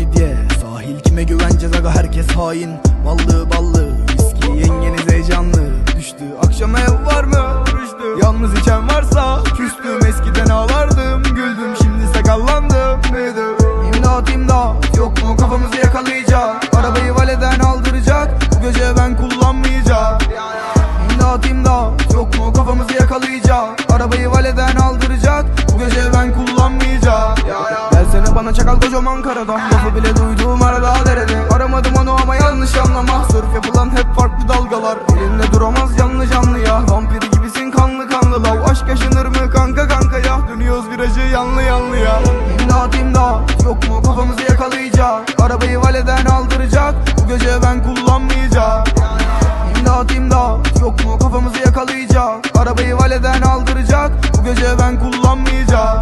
Midye Sahil kime güveneceğiz aga herkes hain. Ballı ballı Viski yengeniz heyecanlı. Düştü akşam Lafı bile duyduğum arada derede Aramadım onu ama yanlış anlama Sörf yapılan hep farklı dalgalar. Elinde duramaz canlı canlı ya. Vampir gibisin kanlı kanlı lav. Aşk yaşanır mı kanka kanka ya? Dönüyoruz virajı yanlı yanlı ya. İmdat imdat. Yok mu kafamızı yakalayacak? Arabayı valeden aldıracak. Bu gece ben kullanmayacağım İmdat imdat. Yok mu kafamızı yakalayacak? Arabayı valeden aldıracak. Bu gece ben kullanmayacağım